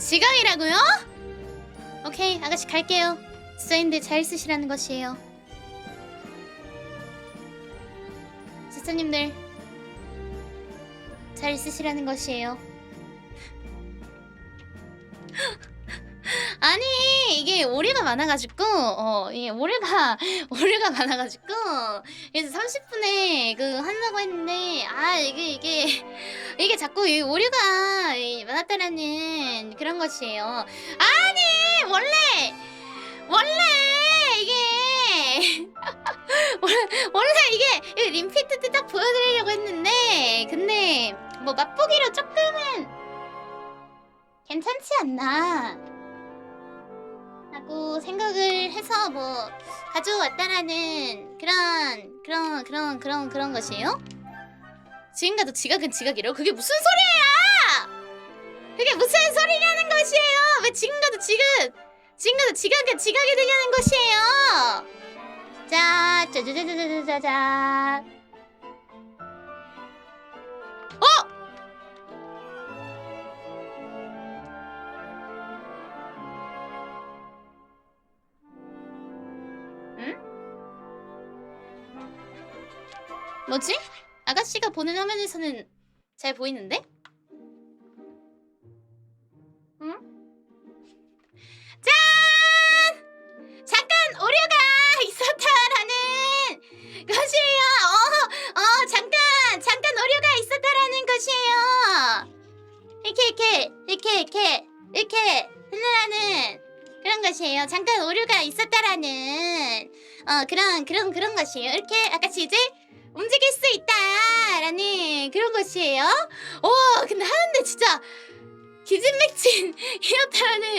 지강이라고요? 오케이 아가씨 갈게요. 지사님들 잘 쓰시라는 것이에요. 지사님들 잘 쓰시라는 것이에요. 아니 이게 오류가 많아가지고 어 이게 오류가 오류가 많아가지고 그래서 30분에 그 한다고 했는데 아 이게 이게 이게 자꾸 이 오류가 이 많았다라는 그런 것이에요 아니 원래 원래 이게 원래, 이게 이 림피트 때 딱 보여드리려고 했는데 근데 뭐 맛보기로 조금은 괜찮지 않나 라고 생각을 해서 뭐 가져왔다라는 그런 그런 그런 그런 그런 것이에요. 지금 가도 지각은 지각이래요. 그게 무슨 소리야? 그게 무슨 소리냐는 것이에요. 왜 지금 가도 지각 지금 가도 지각은 지각이 되냐는 것이에요. 자, 짜자자자자자자. 어? 뭐지? 아가씨가 보는 화면에서는 잘 보이는데?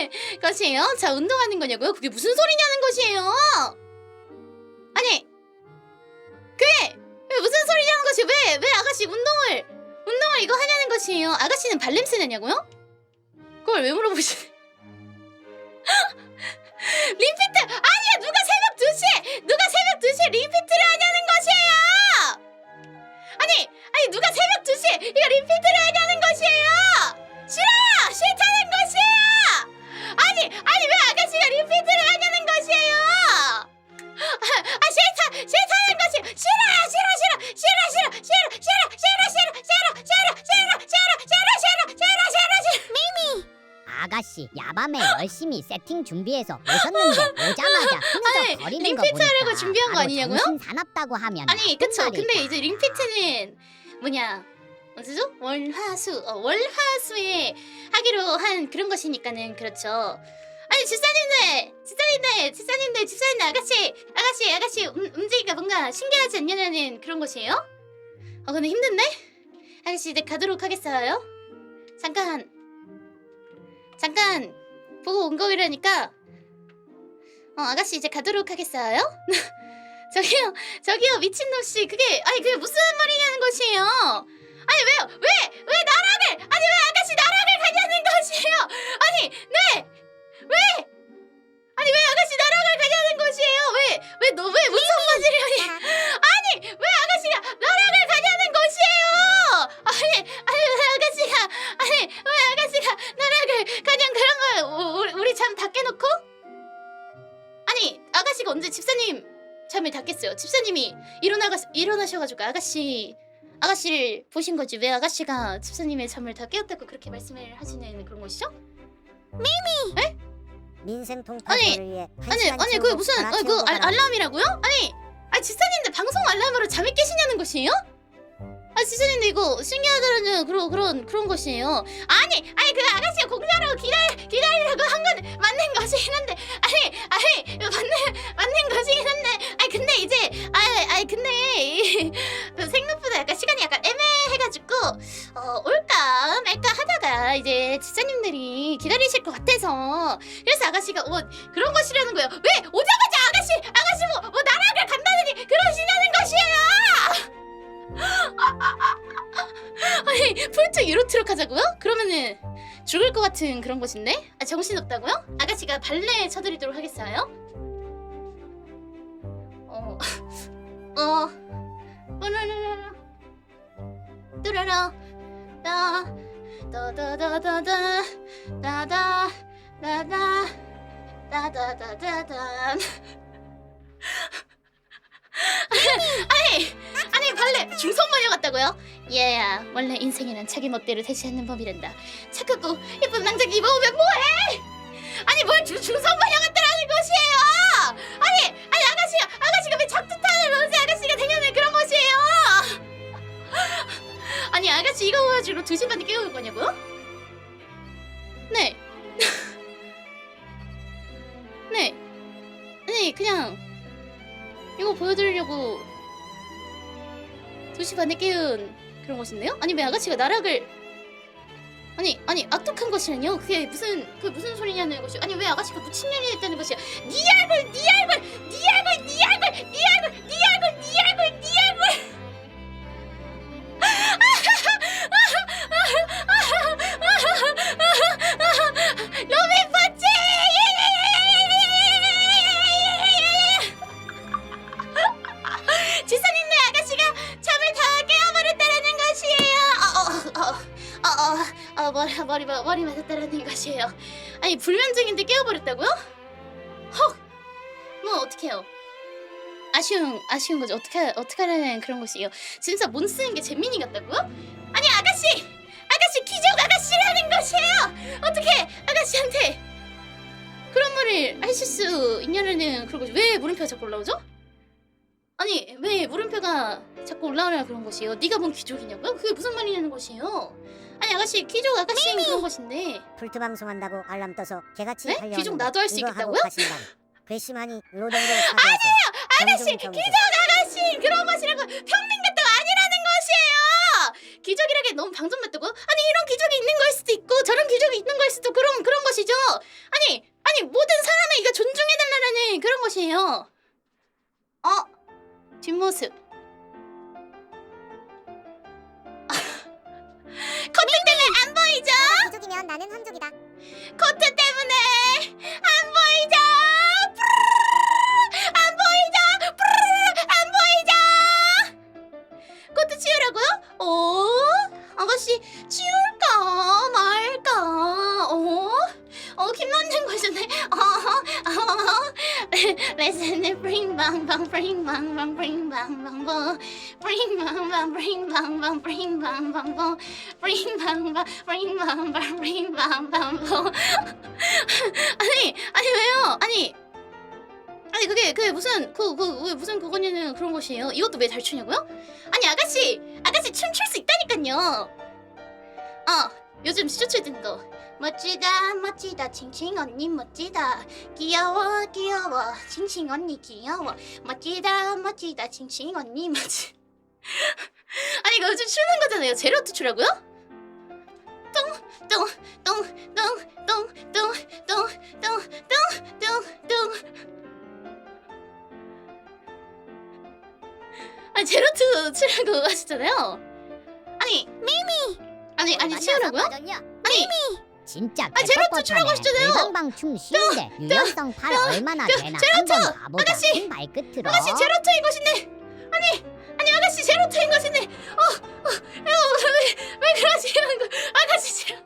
것이에요. 자, 운동하는 거냐고요? 그게 무슨 소리냐는 것이에요. 아니, 그게 왜 무슨 소리냐는 것이 왜, 왜 아가씨 운동을, 운동을 이거 하냐는 것이에요. 아가씨는 발냄새 나냐고요? 그걸 왜 물어보시는 림피트! 아니야! 누가 새벽 2시에! 누가 새벽 2시에 림피트를 하냐는 것이에요! 아니! 아니 누가 새벽 2시에 이거 림피트를 하냐는 것이에요! 싫어요! 싫다는 것이에요! 아니! 아니 왜 아가씨가 림피트를 하냐는 것이에요! 아, 아 싫다! 싫다는 것이 싫어요! 싫어! 싫어! 싫어! 싫어! 싫어! 싫어! 싫어! 싫어! 싫어! 싫어! 싫어! 싫어! 싫어! 싫어! 싫어! 싫어! 싫어! 아가씨 야밤에 열심히 세팅 준비해서 오셨는데 오자마자 아니, 흐느적거리는 거 보니까 하려고 준비한 거 바로 아니냐고요? 정신 사납다고 하면 아니 나쁜 그쵸 근데? 이제 링피트는 뭐냐 어쩌죠? 월화수 어, 월화수에 하기로 한 그런 것이니까는 그렇죠. 아니 집사님들 집사님들 집사님들 집사님들 아가씨 아가씨 아가씨 음, 움직이기가 뭔가 신기하지 않냐는 그런 것이에요? 어 근데 힘든데? 아가씨 이제 가도록 하겠어요. 잠깐. 잠깐. 보고 온 거이라니까. 어 아가씨 이제 가도록 하겠어요? 저기요 저기요 미친놈 씨. 그게 아니 그게 무슨 말이냐는 것이에요. 아니 왜요 왜 왜 나락을 아니 왜 아가씨 가냐는 것이에요. 아니 네 왜? 아니 왜 아가씨 나락을 가냐는 것이에요. 왜 왜 너 왜 무슨 말이래요? 아니 왜 아가씨가 나락을 가냐는 것이에요. 아니 아니 왜 아가씨가 아니 왜 아가씨가 나락을 가냐 그런 걸 우- 우리, 우리 잠다 깨놓고 아니 아가씨가 언제 집사님 잠을 다 깼어요. 집사님이 일어나가 일어나셔가지고 아가씨 아가씨를 보신 거지 왜 아가씨가 집사님의 잠을 다 깨웠다고 그렇게 말씀을 하시는 그런 것이죠? 민생 통과를 위해 한 아니 시간 아니 채우고 그게 무슨 아니, 그 알, 가라. 알람이라고요? 아니 아니 집사님들 방송 알람으로 잠이 깨시냐는 것이에요? 아 집사님들 이거 신기하다는 그런 그런 그런 것이에요. 아니 아니 그 아가씨가 공사로 기다리 기다리 아가씨가 어 그런 것이라는 거예요. 왜 오자마자 아가씨 아가씨 뭐, 뭐 나락을 간다느니 그러시냐는 것이에요. 아니 풀트 유로트럭 하자고요? 그러면은 죽을 것 같은 그런 것인데? 아, 정신 없다고요? 아가씨가 발레 쳐드리도록 하겠어요. 어, 어, 뚜라라, 뚜라라, 나, 다다다다다 다다 다다 다다다다다 아니 아니 발레 중성 마녀 같다고요? 얘야 원래 인생이란 자기 멋대로 않는 법이란다 착하고 예쁜 남자가 입어오면 뭐해 아니 뭘 중, 중성 마녀 같다라는 것이에요 아니 아니 아가씨가 아가씨가 왜 작두탄을 로제 아가씨가 되냐는 그런 것이에요 아니 아가씨 이거 가지고 두 시간에 깨우는 거냐고요? 네. 네. 아니 그냥 이거 보여드리려고 두시 반에 깨운 그런 것인데요? 아니 왜 아가씨가 나락을 아니 아니 악독한 것이라뇨? 그게 무슨 그 무슨 소리냐는 것이 아니 왜 아가씨가 무친년이 됐다는 것이야? 네 얼굴 네 얼굴 아니 불면증인데 깨워버렸다고요? 헉, 뭐 어떡해요? 아쉬운 아쉬운 거죠. 어떻게 어떻게 하라는 그런 것이에요. 진짜 못 쓰는 게 재민이 같다고요? 아니 아가씨 아가씨 기적 아가씨라는 것이에요. 어떻게 아가씨한테 그런 말을 하실 수 있냐는 그런 거지. 왜 물음표가 자꾸 올라오죠? 아니 왜 물음표가 자꾸 올라오냐 그런 것이에요. 네가 뭔 귀족이냐고요? 그게 무슨 말이냐는 것이에요. 아니 아가씨 귀족 아가씨인 그런 것인데 풀트 방송한다고 알람 떠서 개같이 네? 달려왔는데 귀족 나도 할수 이거 있겠다고요? 괘씸하니 로댕도 사과하세요. 아가씨. 귀족 아가씨 그런 것이라고 평민 같다고 아니라는 것이에요. 귀족이라기 너무 방송맞다고? 아니 이런 귀족이 있는 걸 수도 있고 저런 귀족이 있는 걸 수도 그런 그런 것이죠. 아니 아니 모든 사람을 이거 존중해달라는 그런 것이에요. 어 뒷모습. 커튼 때문에 안 보이죠? 부족이면 나는 함족이다. 커튼 때문에 안 보이죠? 안 보이죠? 안 보이죠? 커튼 치우려고요? 어? 아가씨 치울까 말까? 어? 어 김만진 거시네. 어? 어? 레슨을 프링방방 프링방방 프링방방 보 어. 프링방방 프링방방 프링방방 bang bang bring bang bang bang 아니 아니 왜요? 아니 아니 그게 그게 무슨 그그 왜 무슨 그거냐는 그런 것이에요. 이것도 왜 잘 추냐고요? 아니 아가씨 아가씨 춤 출 수 있다니까요. 어 요즘 뜨는 거 멋지다 멋지다 칭칭 언니 멋지다 귀여워 귀여워 칭칭 언니 귀여워 멋지다 멋지다 칭칭 언니 멋지 아니 이거 요즘 추는 거잖아요. 제로투 추라고요? 뚱뚱뚱뚱뚱뚱뚱뚱뚱뚱뚱 아니 제로투 치라고 하시잖아요. 아니 미미 아니 아니 치우라고요? 빠졌냐? 아니 진짜 아, 제로투 추라고 하시잖아요. 춤 쉬운데 유연성 팔 얼마나 되나 제로투! 한번 가보자. 아가씨! 흰 발끝으로. 아가씨 제로투인 것인데 아니 아니 아가씨 제로투인 것인데 어어왜왜 왜 그러시는 거 아가씨 제로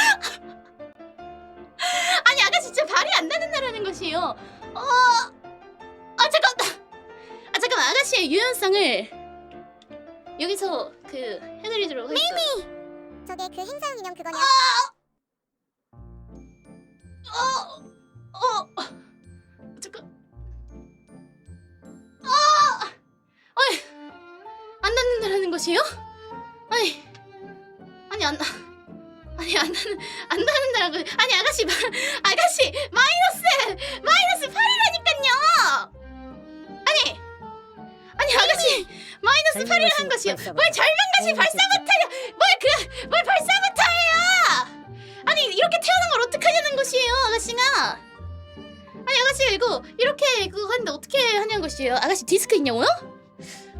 아니 아가씨 진짜 발이 안 닿는다라는 것이에요 어 아 잠깐 아 잠깐 아가씨의 유연성을 여기서 그 해드리도록 하겠어요 저게 그 행사용 인형 그거냐? 어, 어, 잠깐. 아, 아니, 안 닿는다라는 것이에요? 뭘 절명같이 발사부터요? 뭘그뭘 발사부터예요? 아니 이렇게 태어난 걸 어떻게 하냐는 것이에요 아가씨가. 아니 아가씨가 이거 이렇게 그거 하는데 어떻게 하냐는 것이에요. 아가씨 디스크 있냐고요?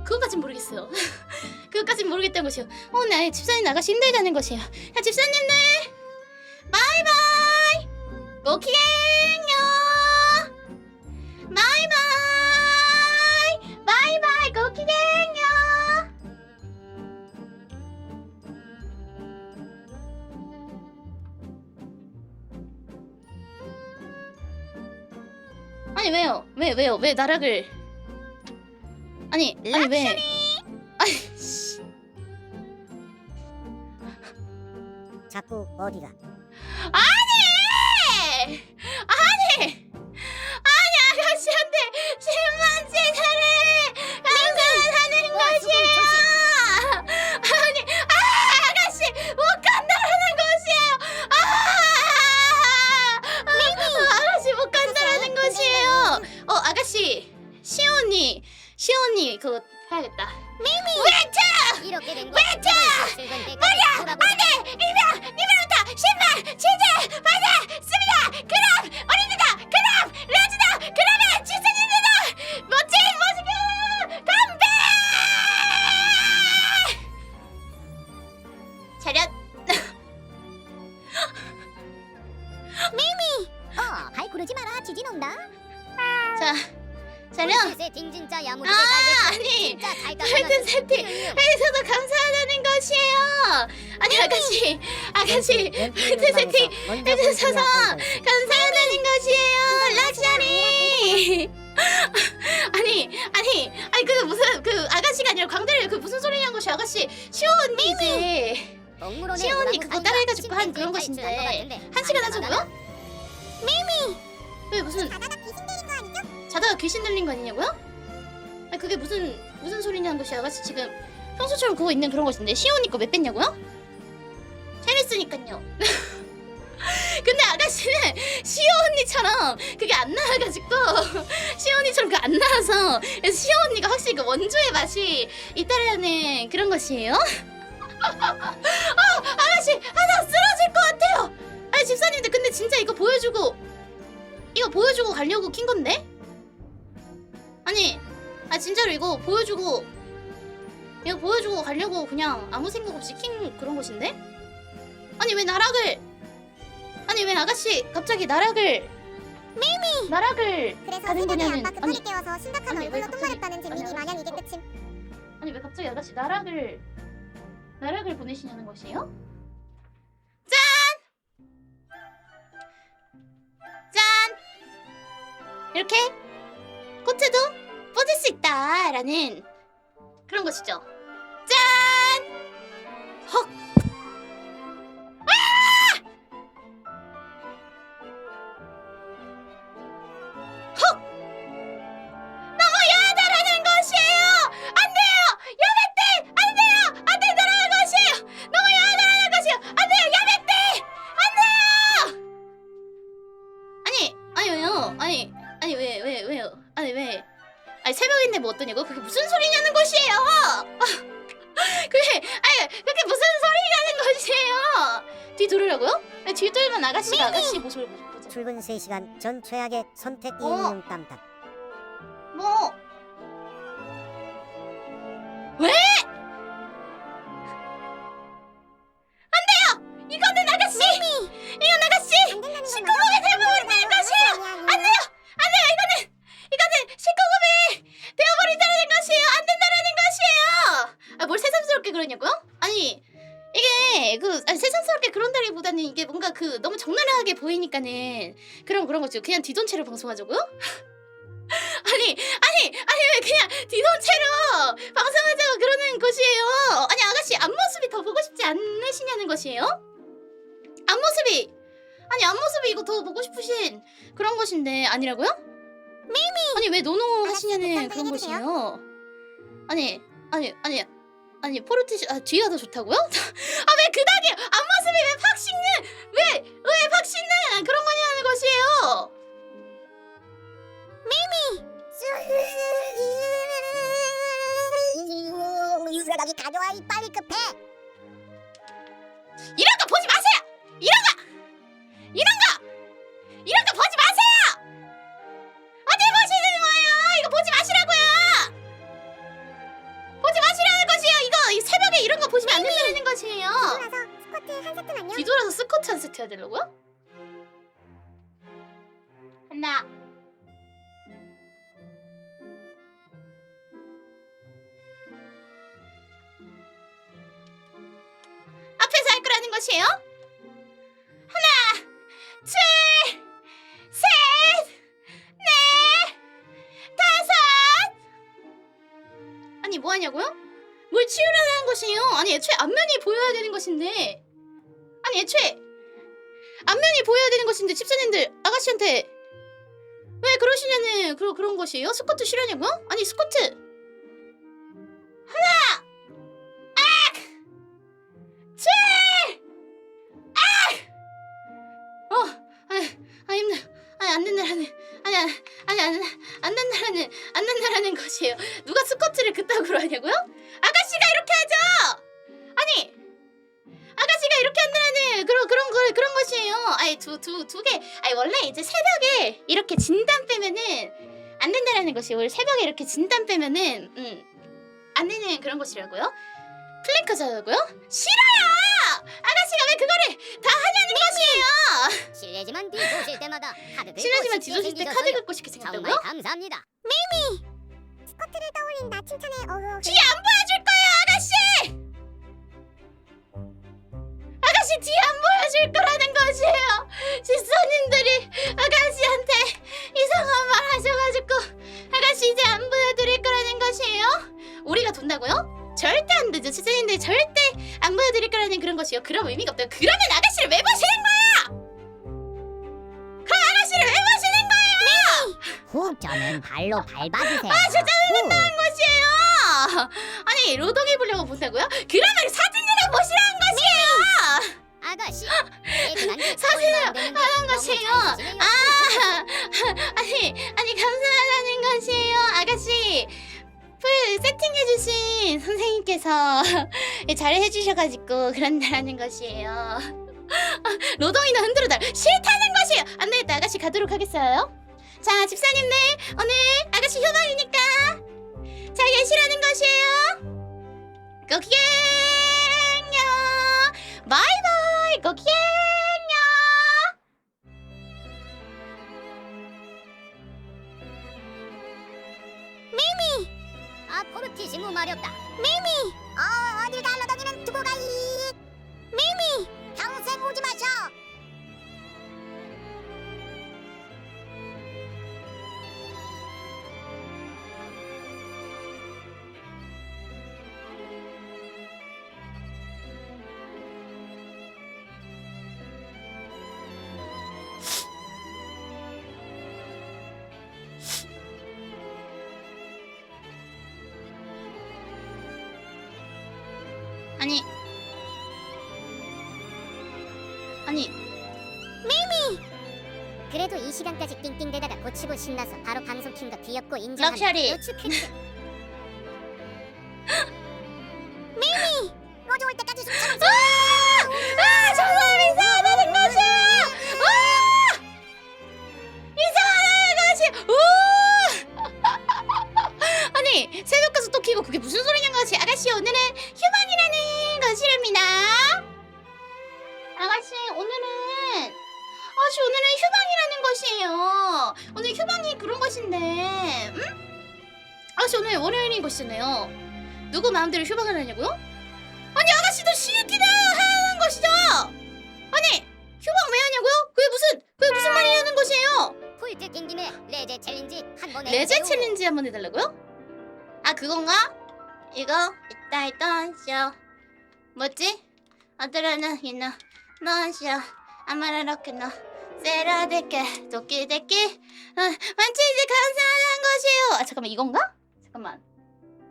그거까진 모르겠어요. 그거까진 모르겠다는 것이요. 어네 집사님 아가씨 힘들다는 것이에요. 야 집사님들. 바이바이. 고기행요 바이바이 아니 왜요? 왜 왜요? 왜 나락을? 아니 아니 왜? 아니 씨. 자꾸 어디가? 아니 아니 어, 발 구르지 마라. 지진 온다. 자 진짜 야무지게 아 잘 됐어. 아니 진짜 잘 헬튼 세팅 해주셔서 감사하다는 것이에요. 아니 아가씨 아가씨 헬튼 세팅 해주셔서 감사하다는 것이에요, 락샤리. 아니, 아니, 아니 그 무슨 그 아가씨가 아니라 광대를 그 무슨 소리냐는 것이 아가씨 시온이 이제 시온이 그거 따라해가지고 한 그런 것인데. 한 시간 하자고요? 왜 무슨 자다가 귀신 들린 거 아니죠? 자다가 귀신 들린 거 아니냐고요? 아니 그게 무슨 무슨 소리냐는 것이 아가씨 지금 평소처럼 그거 있는 그런 것인데 시온이 거왜 뺐냐고요? 재밌으니까요. 근데 아가씨는 시오 언니처럼 그게 안 나와가지고 시오 언니처럼 그게 안 나와서 그래서 시오 언니가 확실히 그 원조의 맛이 있다라는 그런 것이에요. 아 아가씨 하나 쓰러질 것 같아요. 아니 집사님들 근데 진짜 이거 보여주고 이거 보여주고 가려고 킨 건데? 아니 아 진짜로 이거 보여주고 이거 보여주고 가려고 그냥 아무 생각 없이 킨 그런 것인데? 아니 왜 나락을 아니 왜 아가씨 갑자기 나락을 미미 나락을 그래서 가는 새벽에 거냐는- 아빠 급하게 아니, 깨워서 심각한 아니, 왜 얼굴로 갑자기- 똥마렸다는 재민이 아니, 마냥 이게 아가씨, 끝임 아니 왜 갑자기 아가씨 나락을 나락을 보내시냐는 것이에요? 이렇게 코트도 뻗을 수 있다라는 그런 것이죠. 돌으라고요? 아니, 뒤 돌면 아가씨가 아가씨 모습을 보자. 출근 3시간 전 최악의 선택 어. 이응 땀땀 뭐? 거죠. 그냥 뒤돈체로 방송하자고요? 아니 아니 아니 왜 그냥 뒤돈체로 방송하자고 그러는 것이에요 아니 아가씨 앞모습이 더 보고 싶지 않으시냐는 것이에요 앞모습이 아니 앞모습이 이거 더 보고 싶으신 그런 것인데 아니라고요? 미미 아니 왜 노노 하시냐는 그런. 것이에요 아니 아니 아니 아니 포르티시 아 뒤가 더 좋다고요? 아 왜 그닥이 앞모습이 왜 팍신는 왜왜 팍신는 그런 거냐는 것이에요 유라기 가져와 이 빨리 급해 이런 거 보지 마세요! 이런 거! 이런 거! 이런 거 보지 헛소리 이런 거 보시면 안 된다는 것이에요. 뒤돌아서 스쿼트 한 세트만요. 뒤돌아서 스쿼트 한 세트 해야 되려고요? 하나. 앞에서 할 거라는 것이에요? 하나, 둘, 셋, 넷, 다섯. 아니 뭐 하냐고요? 뭘 치우라는 것이에요? 아니 애초에 앞면이 보여야 되는 것인데 아니 애초에 앞면이 보여야 되는 것인데 집사님들 아가씨한테 왜 그러시냐는 그런 그런 것이에요? 스쿼트 싫어하냐고요? 아니 스쿼트 하나 악! 칠! 악! 어! 아니 아 힘들어 아니 안 된다라는 아니 아니 아니 안, 안 된다라는 안 된다라는 것이에요. 누가 스쿼트를 그따구로 하냐고요? 아가씨가 이렇게 하죠! 아니 아가씨가 이렇게 한다는 그런 그런 거 그런 것이에요. 아니 두두 두 개 아니 원래 이제 새벽에 이렇게 진단 빼면은 안 된다라는 것이 원래 새벽에 이렇게 진단 빼면은 음 안 되는 그런 것이라고요? 플랭크자고요? 싫어요 아가씨가 왜 그거를 다 하냐는 것이에요 실례지만 뒤도실 때마다 카드 긁고 실례지만 뒤졌을 때 카드. 긁고 싶게 정말 생겼다고요? 감사합니다. 스쿼트를 떠올린 나 칭찬해 어허 뒤에 안 보여줄 거예요 아가씨 아가씨 뒤에 안 보여줄 거라는 것이에요 집사님들이 아가씨한테 이상한 말 하셔가지고 아가씨 이제 안 보여드릴 거라는 것이에요 우리가 돈다고요? 절대 안 되죠 집사님들 절대 안 보여드릴 거라는 그런 것이요 그런 의미가 없대요 그러면 아가씨를 왜 보시는 거야 그 아가씨를 왜 보시는 거예요 훅 저는 발로 밟아주세요. 아, 진짜 훅. 것이에요. 아니 로동해 보려고 본다고요? 그러면 사진으로 보시라는 것이에요. 아가씨 게 사진을 하는 것이에요. 아, 아니 아니 감사하다는 것이에요, 아가씨. 풀 세팅해주신 선생님께서 잘 해주셔가지고 그런다라는 것이에요. 아, 로동이나 흔들어달 싫다는 것이에요. 안 되겠다, 아가씨 가도록 하겠어요. 자, 집사님들 오늘 아가씨 휴방이니까 잘 계시라는 것이에요. 고기행요. 바이바이 고기행 포르티시무 마렵다. 어 어딜 가 로덕이는 두고 가이. 미미! 평생 오지 마셔 아니. 아니. 그래도 이 시간까지 띵띵대다가 고치고 신나서 바로 방송 킨거 귀엽고 인정한다 럭셔리. 노축했지 아가씨 오늘은 아가씨 오늘은 휴방이라는 것이에요. 오늘 휴방이 그런 것인데, 응? 아가씨 오늘 월요일인 것이잖아요. 누구 마음대로 휴방을 하냐고요? 아니 아가씨도 쉬기나 하는 것이죠. 아니 휴방 왜 하냐고요? 그게 무슨 그게 무슨 말이라는 것이에요? 풀 뜯긴 김에 레제 챌린지 한 번에 레제. 챌린지 한번 해달라고요? 아 그건가? 이거 이따 이따 쇼 뭐지? 어드라나 이나 도끼 데끼 아, 만치지 감사하는 것이에요. 아 잠깐만 이건가? 잠깐만.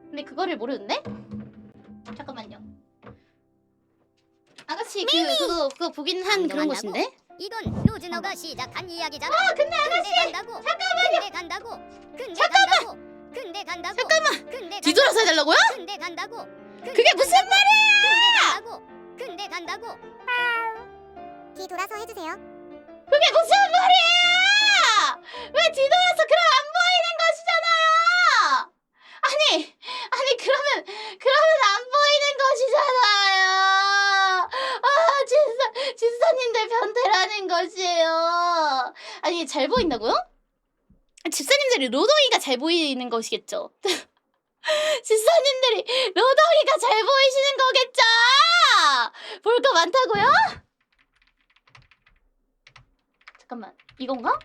근데 그거를 모르는데? 잠깐만요. 아가씨 그 그거 그거 보긴 한 그런? 것인데? 이건 루즈너가 시작한 이야기잖아. 아 근데 아가씨 근데 간다고. 잠깐만요. 근데 간다고. 근데 간다고. 근데 간다고. 잠깐만 근데 뒤돌아서 해달라고요? 근데 간다고. 근데 그게 무슨. 말이야? 근데 간다고. 근데 간다고. 뒤돌아서 해주세요 그게 무슨 말이야? 왜 뒤돌아서 그럼 안 보이는 것이잖아요. 아니 아니 그러면 그러면 안 보이는 것이잖아요. 아 진짜 집사님들 변태라는 것이에요. 아니 잘 보인다고요? 집사님들이 로동이가 잘 보이는 것이겠죠. 집사님들이 로동이가 잘 보이시는 거겠죠? 볼 거 많다고요? 잠깐만 이건가?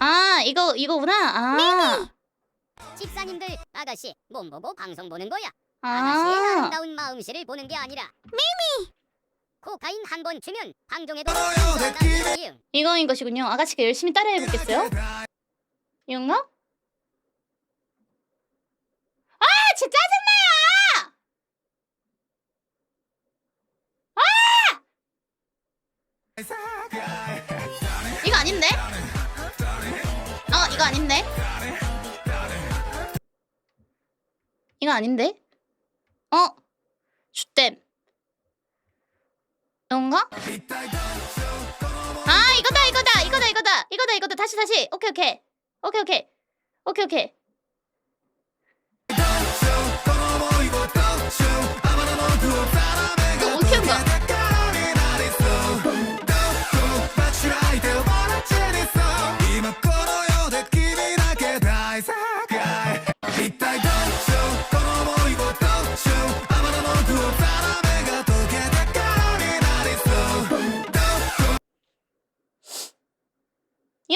아 이거 이거구나. 아 집사님들 아가씨 몸 보고 방송 보는 거야. 아가씨의 아 아름다운 마음씨를 보는 게 아니라 미미. 코카인 한 번 주면 방종해도 이응. 이거인 것이군요. 아가씨가 열심히 따라해 보겠어요. 이건가? 아 진짜 짜증나요! 아! 이거 아닌데? 어 이거 아닌데? 이거 아닌데? 어? 슈댐 이건가? 아 이거다 이거다 이거다 이거다 이거다 이거다 다시 다시 오케이 오케이 오케이 오케이 오케이 오케이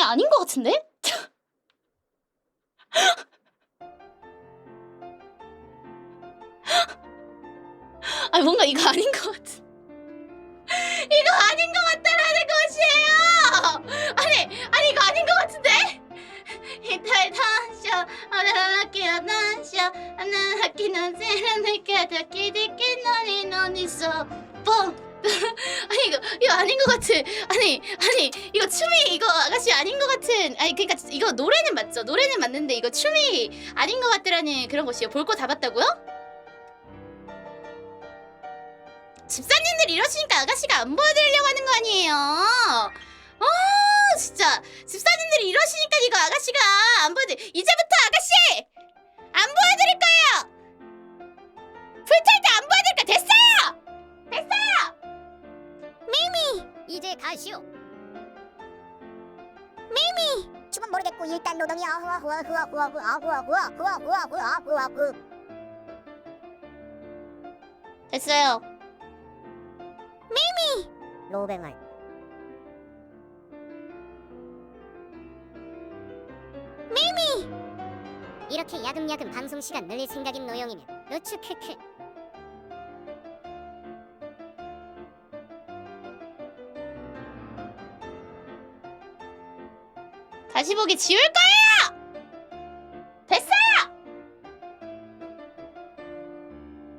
이게 아닌 것 같은데? 아니 뭔가 이거 아닌 것 같은. 이거 아닌 것 같다라는 것이에요! 아니 아니 이거 아닌 것 같은데? 이탈 다셔 아나라키야 나셔 아나라키는 세라니까 다키디키 너니 너니서 뻥 아니 이거 이거 아닌 것 같은 아니 아니 이거 춤이 이거 아가씨 아닌 것 같은 아니 그러니까 이거 노래는 맞죠? 노래는 맞는데 이거 춤이 아닌 것 같더라는 그런 것이요. 볼 거 다 봤다고요? 집사님들 이러시니까 아가씨가 안 보여드리려고 하는 거 아니에요? 아 진짜. 집사님들이 이러시니까 이거 아가씨가 안 보여드 이제부터 아가씨! 안 보여드릴 거예요! 불탈 때안 보여드릴 거 됐어요 이제 가시오. 춤은 모르겠고 일단 노동이 아후아 후아 후아 후아 후아 후아 후아 후아 후아 후아 후아 후 됐어요 로뱅을. 이렇게 야금야금 방송 시간 늘릴 생각인 노영이면 으추 크크. 다시 보기 지울 거예요